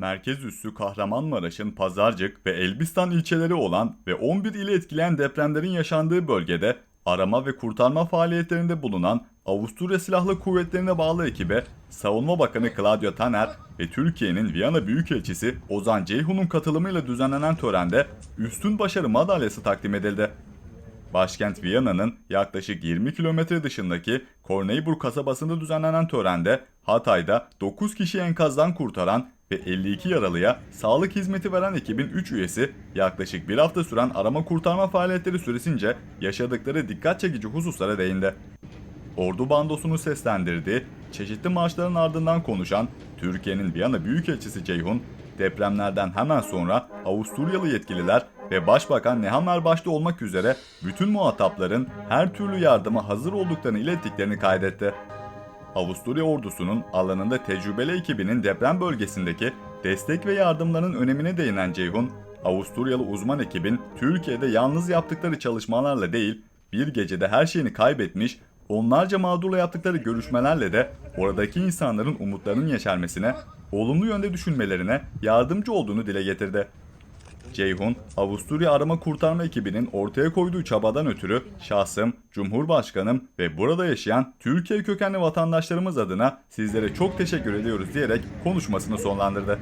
merkez üssü Kahramanmaraş'ın Pazarcık ve Elbistan ilçeleri olan ve 11 ili etkileyen depremlerin yaşandığı bölgede arama ve kurtarma faaliyetlerinde bulunan Avusturya Silahlı Kuvvetleri'ne bağlı ekibe Savunma Bakanı Claudio Taner ve Türkiye'nin Viyana Büyükelçisi Ozan Ceyhun'un katılımıyla düzenlenen törende Üstün Başarı Madalyası takdim edildi. Başkent Viyana'nın yaklaşık 20 kilometre dışındaki Korneyburg kasabasında düzenlenen törende Hatay'da 9 kişi enkazdan kurtaran ve 52 yaralıya sağlık hizmeti veren ekibin 3 üyesi yaklaşık bir hafta süren arama kurtarma faaliyetleri süresince yaşadıkları dikkat çekici hususlara değindi. Ordu bandosunu seslendirdiği, çeşitli marşların ardından konuşan Türkiye'nin Viyana Büyükelçisi Ceyhun, depremlerden hemen sonra Avusturyalı yetkililer ve Başbakan Nehammer başta olmak üzere bütün muhatapların her türlü yardıma hazır olduklarını ilettiklerini kaydetti. Avusturya ordusunun alanında tecrübeli ekibinin deprem bölgesindeki destek ve yardımların önemine değinen Ceyhun, Avusturyalı uzman ekibin Türkiye'de yalnız yaptıkları çalışmalarla değil, bir gecede her şeyini kaybetmiş, onlarca mağdurla yaptıkları görüşmelerle de oradaki insanların umutlarının yeşermesine, olumlu yönde düşünmelerine yardımcı olduğunu dile getirdi. Ceyhun, Avusturya arama kurtarma ekibinin ortaya koyduğu çabadan ötürü şahsım, Cumhurbaşkanım ve burada yaşayan Türkiye kökenli vatandaşlarımız adına sizlere çok teşekkür ediyoruz diyerek konuşmasını sonlandırdı.